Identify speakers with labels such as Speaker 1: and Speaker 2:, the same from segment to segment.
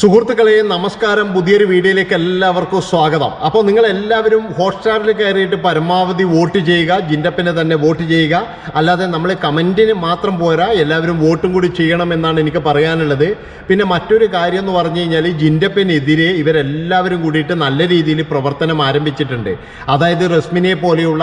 Speaker 1: സുഹൃത്തുക്കളെ നമസ്കാരം. പുതിയൊരു വീഡിയോയിലേക്ക് എല്ലാവർക്കും സ്വാഗതം. അപ്പോൾ നിങ്ങൾ എല്ലാവരും ഹോട്ട്സ്റ്റാറിൽ കയറിയിട്ട് പരമാവധി വോട്ട് ചെയ്യുക ജിൻഡപ്പിനെ തന്നെ വോട്ട് ചെയ്യുക. അല്ലാതെ നമ്മൾ കമന്റിന് മാത്രം പോരാ എല്ലാവരും വോട്ടും കൂടി ചെയ്യണം എന്നാണ് എനിക്ക് പറയാനുള്ളത്. പിന്നെ മറ്റൊരു കാര്യം എന്ന് പറഞ്ഞു കഴിഞ്ഞാൽ ജിൻഡപ്പിനെതിരെ ഇവരെല്ലാവരും കൂടിയിട്ട് നല്ല രീതിയിൽ പ്രവർത്തനം ആരംഭിച്ചിട്ടുണ്ട്. അതായത് റസ്മിനെ പോലെയുള്ള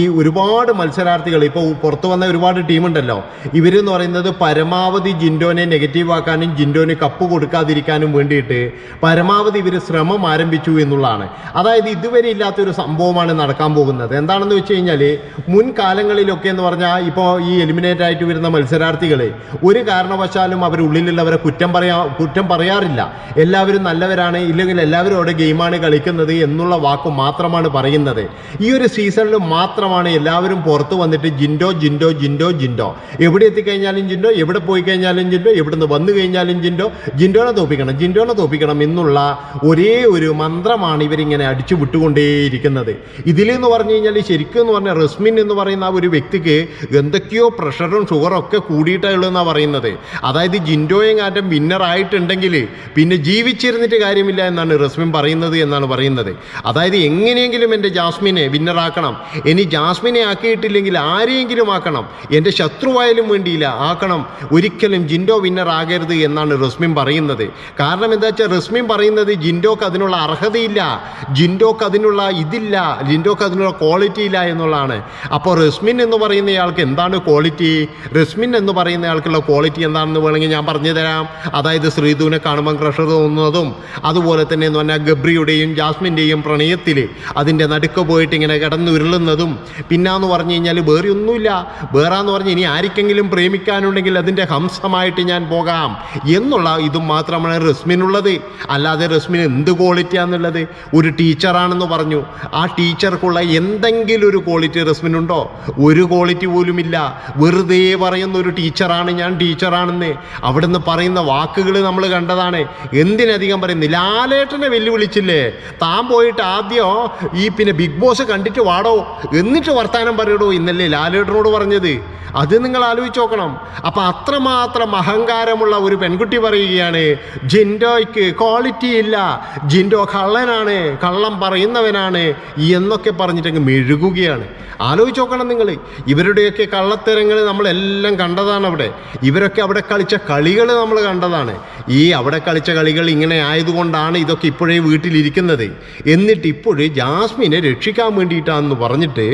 Speaker 1: ഈ ഒരുപാട് മത്സരാർത്ഥികൾ ഇപ്പോൾ പുറത്തു വന്ന ഒരുപാട് ടീമുണ്ടല്ലോ ഇവരെന്ന് പറയുന്നത് പരമാവധി ജിൻഡോനെ നെഗറ്റീവ് ആക്കാനും ജിൻഡോന് കപ്പ് കൊടുക്കാതിരിക്കാനും വേണ്ടിയിട്ട് പരമാവധി ഇവർ ശ്രമം ആരംഭിച്ചു എന്നുള്ളതാണ്. അതായത് ഇതുവരെ ഇല്ലാത്തൊരു സംഭവമാണ് നടക്കാൻ പോകുന്നത്. എന്താണെന്ന് വെച്ച് കഴിഞ്ഞാൽ മുൻകാലങ്ങളിലൊക്കെ എന്ന് പറഞ്ഞാൽ ഇപ്പോൾ ഈ എലിമിനേറ്റ് ആയിട്ട് വരുന്ന മത്സരാർത്ഥികൾ ഒരു കാരണവശാലും അവർ ഉള്ളിലുള്ളവരെ കുറ്റം പറയാ കുറ്റം പറയാറില്ല. എല്ലാവരും നല്ലവരാണ് ഇല്ലെങ്കിൽ എല്ലാവരും അവിടെ ഗെയിമാണ് കളിക്കുന്നത് എന്നുള്ള വാക്ക് മാത്രമാണ് പറയുന്നത്. ഈ ഒരു സീസണിൽ മാത്രമാണ് എല്ലാവരും പുറത്ത് വന്നിട്ട് ജിൻഡോ ജിൻഡോ ജിൻഡോ ജിൻഡോ. എവിടെ എത്തിക്കഴിഞ്ഞാലും ജിൻഡോ എവിടെ പോയി കഴിഞ്ഞാലും ജിൻഡോ എവിടെ നിന്ന് വന്നു കഴിഞ്ഞാലും ജിൻഡോ ജിൻഡോനെ തോപ്പിക്കണം ജിൻഡോനെ തോപ്പിക്കണം എന്നുള്ള ഒരേ ഒരു മന്ത്രമാണ് ഇവരിങ്ങനെ അടിച്ചു വിട്ടുകൊണ്ടേയിരിക്കുന്നത്. ഇതിലെന്ന് പറഞ്ഞു കഴിഞ്ഞാൽ ശരിക്കും എന്ന് പറഞ്ഞാൽ റസ്മിൻ എന്ന് പറയുന്ന ആ ഒരു വ്യക്തിക്ക് എന്തൊക്കെയോ പ്രഷറും ഷുഗറും ഒക്കെ കൂടിയിട്ടുള്ളതെന്നാണ് പറയുന്നത്. അതായത് ജിൻഡോയും കാറ്റം വിന്നറായിട്ടുണ്ടെങ്കിൽ പിന്നെ ജീവിച്ചിരുന്നിട്ട് കാര്യമില്ല എന്നാണ് റസ്മിൻ പറയുന്നത് എന്നാണ് പറയുന്നത്. അതായത് എങ്ങനെയെങ്കിലും എന്റെ ജാസ്മിനെ വിന്നറാക്കണം ഇനി ജാസ്മിനെ ആക്കിയിട്ടില്ലെങ്കിൽ ആരെയെങ്കിലും ആക്കണം. എന്റെ ശത്രുവായാലും വേണ്ടിയില്ല. ആക്കണം. ഒരിക്കലും ജിൻഡോ വിന്നറാകരുത് എന്നാണ് റസ്മിൻ പറയുന്നത്. കാരണം എന്താ വെച്ചാൽ റസ്മിൻ പറയുന്നത് ജിൻഡോക്ക് അതിനുള്ള അർഹതയില്ല ജിൻഡോക്ക് അതിനുള്ള ഇതില്ല ജിൻഡോക്ക് അതിനുള്ള ക്വാളിറ്റി ഇല്ല എന്നുള്ളതാണ്. അപ്പോൾ റസ്മിൻ എന്ന് പറയുന്ന പറയുന്നയാൾക്ക് എന്താണ് ക്വാളിറ്റി റസ്മിൻ എന്ന് പറയുന്ന ആൾക്കുള്ള ക്വാളിറ്റി എന്താണെന്ന് വേണമെങ്കിൽ ഞാൻ പറഞ്ഞു തരാം. അതായത് ശ്രീധുവിനെ കാണുമ്പോൾ ക്രഷർ തോന്നുന്നതും അതുപോലെ തന്നെ എന്ന് പറഞ്ഞാൽ ഗബ്രിയുടെയും ജാസ്മിന്റെയും പ്രണയത്തിൽ അതിന്റെ നടുക്ക് പോയിട്ട് ഇങ്ങനെ കിടന്നുരുളുന്നതും പിന്നാന്ന് പറഞ്ഞു കഴിഞ്ഞാൽ വേറെ ഒന്നുമില്ല. വേറാന്ന് പറഞ്ഞ് ഇനി ആർക്കെങ്കിലും പ്രേമിക്കാനുണ്ടെങ്കിൽ അതിന്റെ ഹംസമായിട്ട് ഞാൻ പോകാം എന്നുള്ള ഇതും മാത്രമാണ് റസ്മിനുള്ളത്. അല്ലാതെ റസ്മിന് എന്ത് ക്വാളിറ്റിയാണെന്നുള്ളത് ഒരു ടീച്ചറാണെന്ന് പറഞ്ഞു. ആ ടീച്ചർക്കുള്ള എന്തെങ്കിലും ഒരു ക്വാളിറ്റി റസ്മിനുണ്ടോ? ഒരു ക്വാളിറ്റി പോലും ഇല്ല വെറുതെ പറയുന്ന ഒരു ടീച്ചറാണ് ഞാൻ ടീച്ചറാണെന്ന് അവിടുന്ന് പറയുന്ന വാക്കുകൾ നമ്മൾ കണ്ടതാണ്. എന്തിനധികം പറയുന്നു? ലാലേട്ടനെ വെല്ലുവിളിച്ചില്ലേ? താൻ പോയിട്ട് ആദ്യം ഈ പിന്നെ ബിഗ് ബോസ് കണ്ടിട്ട് വാടോ. എന്നിട്ട് വർത്താനം പറയടോ. ഇന്നല്ലേ ലാലേട്ടനോട് പറഞ്ഞത്. അത് നിങ്ങൾ ആലോചിച്ച് നോക്കണം. അപ്പം അത്രമാത്രം അഹങ്കാരമുള്ള ഒരു പെൺകുട്ടി പറയുകയാണ്. ജിൻഡോയ്ക്ക് ക്വാളിറ്റി ഇല്ല. ജിൻഡോ കള്ളനാണ് കള്ളം പറയുന്നവനാണ് എന്നൊക്കെ പറഞ്ഞിട്ടങ്ങ് മെഴുകുകയാണ്. ആലോചിച്ച് നോക്കണം നിങ്ങൾ ഇവരുടെയൊക്കെ കള്ളത്തരങ്ങൾ നമ്മളെല്ലാം കണ്ടതാണ് അവിടെ ഇവരൊക്കെ അവിടെ കളിച്ച കളികൾ നമ്മൾ കണ്ടതാണ്. ഈ അവിടെ കളിച്ച കളികൾ ഇങ്ങനെ ആയതുകൊണ്ടാണ് ഇതൊക്കെ ഇപ്പോഴേ വീട്ടിലിരിക്കുന്നത്. എന്നിട്ട് ഇപ്പോഴേ ജാസ്മിനെ രക്ഷിക്കാൻ വേണ്ടിയിട്ടാണെന്ന് പറഞ്ഞിട്ട്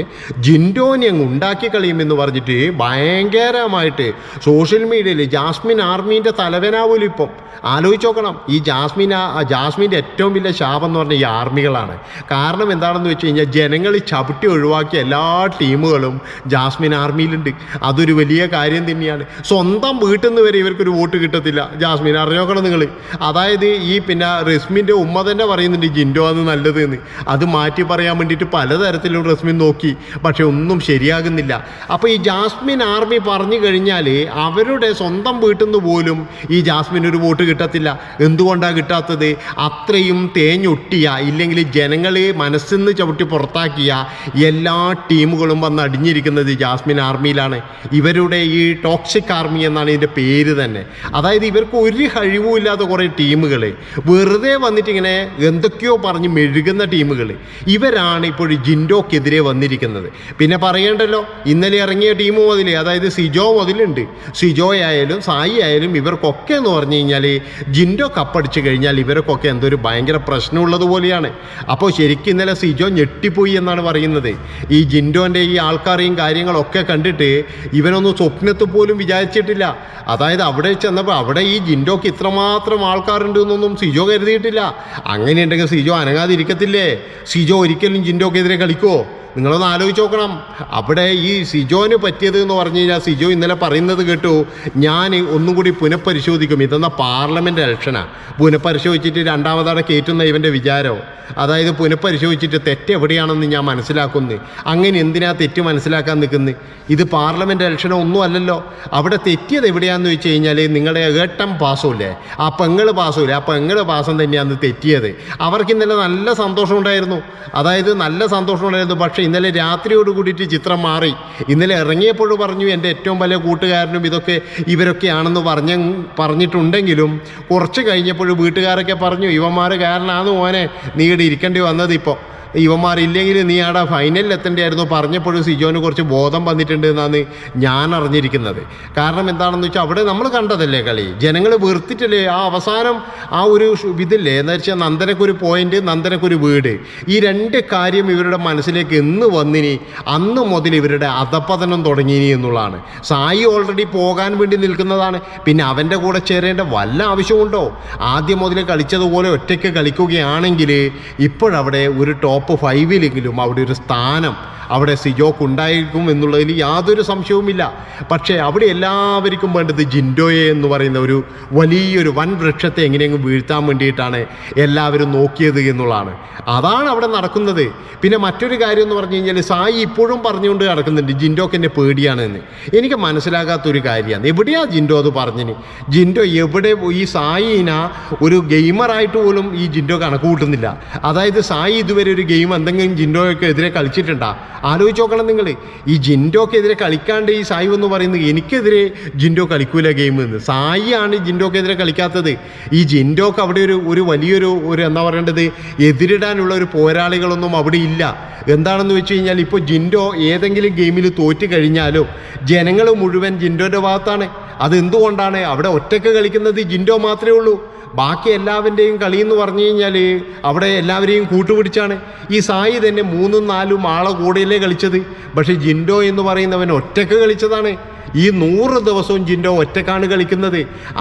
Speaker 1: ജിൻഡോനെ അങ്ങ് ഉണ്ടാക്കി കളിയുമെന്ന് പറഞ്ഞിട്ട് ഭയങ്കരമായിട്ട് സോഷ്യൽ മീഡിയയിൽ ജാസ്മിൻ ആർമീന്റെ തലവനാവൂലിപ്പം. ആലോചിച്ചോ നോക്കണം. ഈ ജാസ്മിൻ ആ ജാസ്മിന്റെ ഏറ്റവും വലിയ ശാപം എന്ന് പറഞ്ഞാൽ ഈ ആർമികളാണ്. കാരണം എന്താണെന്ന് വെച്ച് കഴിഞ്ഞാൽ ജനങ്ങൾ ചവിട്ടി ഒഴിവാക്കിയ എല്ലാ ടീമുകളും ജാസ്മിൻ ആർമിയിലുണ്ട്. അതൊരു വലിയ കാര്യം തന്നെയാണ്. സ്വന്തം വീട്ടിൽ നിന്ന് വരെ ഇവർക്കൊരു വോട്ട് കിട്ടത്തില്ല. ജാസ്മിൻ അറിഞ്ഞോക്കണം നിങ്ങൾ. അതായത് ഈ പിന്നെ റസ്മിന്റെ ഉമ്മ തന്നെ പറയുന്നുണ്ട് ജിൻഡോ ആണ് നല്ലത് എന്ന് അത് മാറ്റി പറയാൻ വേണ്ടിയിട്ട് പലതരത്തിലും റസ്മിൻ നോക്കി. പക്ഷെ ഒന്നും ശരിയാകുന്നില്ല. അപ്പോൾ ഈ ജാസ്മിൻ ആർമി പറഞ്ഞു കഴിഞ്ഞാൽ അവരുടെ സ്വന്തം വീട്ടിൽ നിന്ന് പോലും ഈ ജാസ്മിൻ ഒരു വോട്ട് കിട്ടത്തില്ല. എന്തുകൊണ്ടാണ് കിട്ടാത്തത്? അത്രയും തേഞ്ഞൊട്ടിയ ഇല്ലെങ്കിൽ ജനങ്ങൾ മനസ്സിൽ നിന്ന് ചവിട്ടി പുറത്താക്കിയ എല്ലാ ടീമുകളും വന്ന് അടിഞ്ഞിരിക്കുന്നത് ജാസ്മിൻ ആർമിയിലാണ്. ഇവരുടെ ഈ ടോക്സിക് ആർമി എന്നാണ് ഇതിന്റെ പേര് തന്നെ. അതായത് ഇവർക്ക് ഒരു കഴിവുമില്ലാത്ത കുറേ ടീമുകൾ. വെറുതെ വന്നിട്ടിങ്ങനെ എന്തൊക്കെയോ പറഞ്ഞ് മെഴുകുന്ന ടീമുകൾ. ഇവരാണ് ഇപ്പോൾ ജിൻഡോക്കെതിരെ വന്നിരിക്കുന്നത്. പിന്നെ പറയേണ്ടല്ലോ ഇന്നലെ ഇറങ്ങിയ ടീം മുതൽ അതായത് സിജോ മുതലുണ്ട് സിജോ ആയാലും സായി ആയാലും ഇവർക്കൊക്കെ എന്ന് പറഞ്ഞു കഴിഞ്ഞാൽ ജിൻഡോ കപ്പടിച്ച് കഴിഞ്ഞാൽ ഇവർക്കൊക്കെ എന്തോ ഒരു ഭയങ്കര പ്രശ്നമുള്ളത് പോലെയാണ്. അപ്പോൾ ശരിക്കും ഇന്നലെ സിജോ ഞെട്ടിപ്പോയി എന്നാണ് പറയുന്നത്. ഈ ജിൻഡോന്റെ ഈ ആൾക്കാരെയും കാര്യങ്ങളൊക്കെ കണ്ടിട്ട് ഇവനൊന്നും സ്വപ്നത്തിൽ പോലും വിചാരിച്ചിട്ടില്ല. അതായത് അവിടെ ചെന്നപ്പോൾ അവിടെ ഈ ജിൻഡോക്ക് ഇത്രമാത്രം ആൾക്കാരുണ്ട് എന്നൊന്നും സിജോ കരുതിയിട്ടില്ല. അങ്ങനെയുണ്ടെങ്കിൽ സിജോ അനങ്ങാതിരിക്കത്തില്ലേ? സിജോ ഒരിക്കലും ജിൻഡോക്കെതിരെ കളിക്കുമോ നിങ്ങളൊന്ന് ആലോചിച്ച് നോക്കണം. അവിടെ ഈ സിജോന് പറ്റിയത് എന്ന് പറഞ്ഞു കഴിഞ്ഞാൽ സിജോ ഇന്നലെ പറയുന്നത് കേട്ടു ഞാൻ ഒന്നും കൂടി പുനഃപരിശോധിക്കും. ഇതെന്ന പാർലമെന്റ് ഇലക്ഷനാണ് പുനഃപരിശോധിച്ചിട്ട് രണ്ടാമതവിടെ കയറ്റുന്ന ഇവന്റെ വിചാരം. അതായത് പുനഃപരിശോധിച്ചിട്ട് തെറ്റ് എവിടെയാണെന്ന് ഞാൻ മനസ്സിലാക്കുന്നു. അങ്ങനെ എന്തിനാ തെറ്റ് മനസ്സിലാക്കാൻ നിൽക്കുന്നത് ഇത് പാർലമെന്റ് ഇലക്ഷനോ ഒന്നും അല്ലല്ലോ. അവിടെ തെറ്റിയത് എവിടെയാണെന്ന് വെച്ച് കഴിഞ്ഞാൽ നിങ്ങളുടെ ഏട്ടം പാസ്സുമില്ലേ ആ പെങ്ങൾ പാസ്സുമില്ലേ ആ പെങ്ങൾ പാസം തന്നെയാണ് തെറ്റിയത്. അവർക്ക് ഇന്നലെ നല്ല സന്തോഷം ഉണ്ടായിരുന്നു. അതായത് നല്ല സന്തോഷം ഉണ്ടായിരുന്നു. പക്ഷേ ഇന്നലെ രാത്രിയോട് കൂടിയിട്ട് ചിത്രം മാറി. ഇന്നലെ ഇറങ്ങിയപ്പോൾ പറഞ്ഞു എന്റെ ഏറ്റവും വലിയ കൂട്ടുകാരനും ഇതൊക്കെ ഇവരൊക്കെയാണെന്ന് പറഞ്ഞ പറഞ്ഞിട്ടുണ്ടെങ്കിലും കുറച്ച് കഴിഞ്ഞപ്പോൾ വീട്ടുകാരൊക്കെ പറഞ്ഞു ഇവന്മാർ കാരണമാണ് മോനെ നീ ഇവിടെ ഇരിക്കേണ്ടി വന്നത് ഇപ്പോൾ ഇവന്മാരില്ലെങ്കിൽ നീ ആടെ ഫൈനലിൽ എത്തേണ്ടിയായിരുന്നു. പറഞ്ഞപ്പോഴും സിജോന് കുറച്ച് ബോധം വന്നിട്ടുണ്ട് എന്നാണ് ഞാൻ അറിഞ്ഞിരിക്കുന്നത്. കാരണം എന്താണെന്ന് വെച്ചാൽ അവിടെ നമ്മൾ കണ്ടതല്ലേ കളി? ജനങ്ങൾ വെറുത്തിട്ടല്ലേ ആ അവസാനം ആ ഒരു ഇതില്ലേ? എന്ന് വെച്ചാൽ നന്ദനക്കൊരു പോയിന്റ് നന്ദനക്കൊരു വീട്. ഈ രണ്ട് കാര്യം ഇവരുടെ മനസ്സിലേക്ക് എന്ന് വന്നിനി അന്ന് മുതൽ ഇവരുടെ അധപ്പതനം തുടങ്ങിനി എന്നുള്ളതാണ്. സായി ഓൾറെഡി പോകാൻ വേണ്ടി നിൽക്കുന്നതാണ്. പിന്നെ അവന്റെ കൂടെ ചേരേണ്ട വല്ല ആവശ്യമുണ്ടോ? ആദ്യം മുതൽ കളിച്ചതുപോലെ ഒറ്റയ്ക്ക് കളിക്കുകയാണെങ്കിൽ ഇപ്പോഴവിടെ ഒരു ടോപ്പ് ഫൈവിലെങ്കിലും അവിടെ ഒരു സ്ഥാനം അവിടെ സിജോക്ക് ഉണ്ടായിരിക്കും എന്നുള്ളതിൽ യാതൊരു സംശയവുമില്ല. പക്ഷേ അവിടെ എല്ലാവർക്കും വേണ്ടത് ജിൻഡോയെ എന്ന് പറയുന്ന ഒരു വലിയൊരു വൻ വൃക്ഷത്തെ എങ്ങനെയെങ്കിലും വീഴ്ത്താൻ വേണ്ടിയിട്ടാണ് എല്ലാവരും നോക്കിയത് എന്നുള്ളതാണ്. അതാണ് അവിടെ നടക്കുന്നത്. പിന്നെ മറ്റൊരു കാര്യം എന്ന് പറഞ്ഞു കഴിഞ്ഞാൽ സായി ഇപ്പോഴും പറഞ്ഞുകൊണ്ട് നടക്കുന്നുണ്ട് ജിൻഡോക്ക് എന്നെ പേടിയാണ് എന്ന് എനിക്ക് മനസ്സിലാകാത്തൊരു കാര്യമാണ്. എവിടെയാണ് ജിൻഡോ അത് പറഞ്ഞിന്? ജിൻഡോ എവിടെ ഈ സായിന ഒരു ഗെയിമറായിട്ട് പോലും ഈ ജിൻഡോ കണക്ക് കൂട്ടുന്നില്ല. അതായത് സായി ഇതുവരെ ഒരു ഗെയിം എന്തെങ്കിലും ജിൻഡോയ്ക്ക് എതിരെ കളിച്ചിട്ടുണ്ടാ? ആലോചിച്ച് നോക്കണം നിങ്ങൾ ഈ ജിൻഡോക്കെതിരെ കളിക്കാണ്ട് ഈ സായി എന്ന് പറയുന്നത് എനിക്കെതിരെ ജിൻഡോ കളിക്കൂല ഗെയിം എന്ന്. സായി സായിയാണ് ജിൻഡോക്കെതിരെ കളിക്കാത്തത്. ഈ ജിൻഡോക്ക് അവിടെ ഒരു ഒരു വലിയൊരു ഒരു എന്താ പറയേണ്ടത്? എതിരിടാനുള്ള ഒരു പോരാളികളൊന്നും അവിടെ ഇല്ല. എന്താണെന്ന് വെച്ച് കഴിഞ്ഞാൽ ഇപ്പോൾ ജിൻഡോ ഏതെങ്കിലും ഗെയിമിൽ തോറ്റു കഴിഞ്ഞാലോ ജനങ്ങൾ മുഴുവൻ ജിൻഡോന്റെ ഭാഗത്താണ്. അതെന്തുകൊണ്ടാണ്? അവിടെ ഒറ്റയ്ക്ക് കളിക്കുന്നത് ജിൻഡോ മാത്രമേ ഉള്ളൂ. ബാക്കി എല്ലാവരുടെയും കളി എന്ന് പറഞ്ഞു കഴിഞ്ഞാൽ അവിടെ എല്ലാവരെയും കൂട്ടുപിടിച്ചാണ്. ഈ സായി തന്നെ മൂന്നും നാലും ആളെ കൂടെയല്ലേ കളിച്ചത്. പക്ഷേ ജിൻഡോ എന്ന് പറയുന്നവൻ ഒറ്റയ്ക്ക് കളിച്ചതാണ്. ഈ നൂറ് ദിവസവും ജിൻഡോ ഒറ്റക്കാണ് കളിക്കുന്നത്.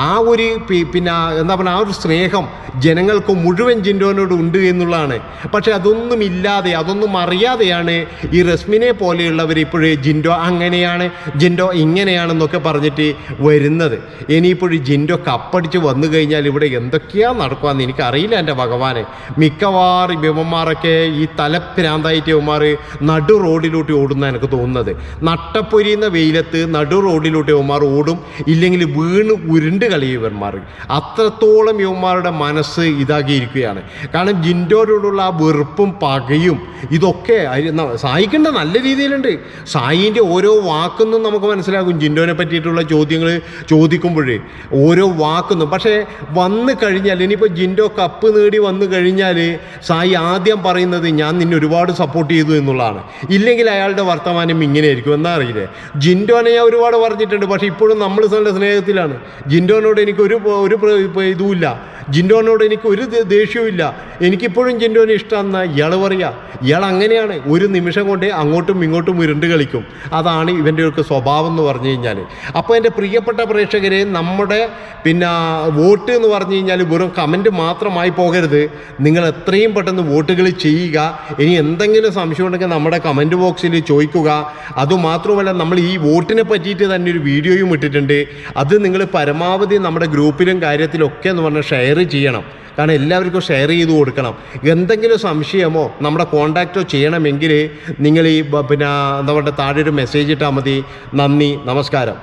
Speaker 1: ആ ഒരു പിന്നെ എന്താ പറയുക ആ ഒരു സ്നേഹം ജനങ്ങൾക്ക് മുഴുവൻ ജിൻഡോനോട് ഉണ്ട് എന്നുള്ളതാണ്. പക്ഷെ അതൊന്നും ഇല്ലാതെ അതൊന്നും അറിയാതെയാണ് ഈ റസ്മിനെ പോലെയുള്ളവർ ഇപ്പോഴേ ജിൻഡോ അങ്ങനെയാണ് ജിൻഡോ ഇങ്ങനെയാണെന്നൊക്കെ പറഞ്ഞിട്ട് വരുന്നത്. ഇനിയിപ്പോഴും ജിൻഡോ കപ്പടിച്ച് വന്നു കഴിഞ്ഞാൽ ഇവിടെ എന്തൊക്കെയാണ് നടക്കുകയെന്ന് എനിക്കറിയില്ല എന്റെ ഭഗവാനെ. മിക്കവാറും ഇവന്മാരൊക്കെ ഈ തലപ്രാന്തായിട്ട് ഇവന്മാർ നടു റോഡിലോട്ട് ഓടുന്ന എനിക്ക് തോന്നുന്നത്. നട്ടപ്പൊരിയുന്ന വെയിലത്ത് നടു റോഡിലോട്ട് ഇവന്മാർ ഓടും. ഇല്ലെങ്കിൽ വീണ് ഉരുണ്ട് കളയും ഇവന്മാർ. അത്രത്തോളം ഇവന്മാരുടെ മനസ്സ് ഇതാക്കിയിരിക്കുകയാണ്. കാരണം ജിൻഡോരോടുള്ള ആ വെറുപ്പും പകയും ഇതൊക്കെ സായിക്കേണ്ട നല്ല രീതിയിലുണ്ട്. സായിന്റെ ഓരോ വാക്കൊന്നും നമുക്ക് മനസ്സിലാകും. ജിൻഡോനെ പറ്റിയിട്ടുള്ള ചോദ്യങ്ങൾ ചോദിക്കുമ്പോഴേ ഓരോ വാക്കൊന്നും. പക്ഷേ വന്നു കഴിഞ്ഞാൽ ഇനിയിപ്പോൾ ജിൻഡോ കപ്പ് നേടി വന്നു കഴിഞ്ഞാൽ സായി ആദ്യം പറയുന്നത് ഞാൻ നിന്നെ ഒരുപാട് സപ്പോർട്ട് ചെയ്തു എന്നുള്ളതാണ്. ഇല്ലെങ്കിൽ അയാളുടെ വർത്തമാനം ഇങ്ങനെയായിരിക്കും. എന്നാ അറിയില്ലേ? ജിൻഡോനെ ഞാൻ ഒരുപാട് പറഞ്ഞിട്ടുണ്ട്. പക്ഷേ ഇപ്പോഴും നമ്മൾ നല്ല സ്നേഹത്തിലാണ്. ജിൻഡോനോട് എനിക്ക് ഒരു ഒരു ഇതുമില്ല. ജിൻഡോനോട് എനിക്ക് ഒരു ദേഷ്യവും ഇല്ല എനിക്കിപ്പോഴും ജിൻഡോനെ ഇഷ്ടമെന്ന ഇയാൾ പറയുക ഇയാൾ അങ്ങനെയാണ്. ഒരു നിമിഷം കൊണ്ട് അങ്ങോട്ടും ഇങ്ങോട്ടും ഉരുണ്ട് കളിക്കും. അതാണ് ഇവന്റെ ഒക്കെ സ്വഭാവം എന്ന് പറഞ്ഞു കഴിഞ്ഞാൽ അപ്പോൾ എന്റെ പ്രിയപ്പെട്ട പ്രേക്ഷകരെ നമ്മുടെ പിന്നെ വോട്ട് എന്ന് പറഞ്ഞു കഴിഞ്ഞാൽ വെറും കമന്റ് മാത്രമായി പോകരുത്. നിങ്ങൾ എത്രയും പെട്ടെന്ന് വോട്ടുകൾ ചെയ്യുക. ഇനി എന്തെങ്കിലും സംശയം ഉണ്ടെങ്കിൽ നമ്മുടെ കമന്റ് ബോക്സിൽ ചോദിക്കുക. അതുമാത്രമല്ല നമ്മൾ ഈ വോട്ടിനെ പറ്റിയിട്ട് തന്നെ ഒരു വീഡിയോയും ഇട്ടിട്ടുണ്ട്. അത് നിങ്ങൾ പരമാവധി നമ്മുടെ ഗ്രൂപ്പിലും കാര്യത്തിലൊക്കെ എന്ന് പറഞ്ഞാൽ ഷെയർ ചെയ്യണം. കാരണം എല്ലാവർക്കും ഷെയർ ചെയ്ത് കൊടുക്കണം. എന്തെങ്കിലും സംശയമോ നമ്മുടെ കോണ്ടാക്റ്റോ ചെയ്യണമെങ്കിൽ നിങ്ങൾ ഈ പിന്നെ എന്താ പറയുക താഴെ ഒരു മെസ്സേജ് ഇട്ടാൽ മതി. നന്ദി നമസ്കാരം.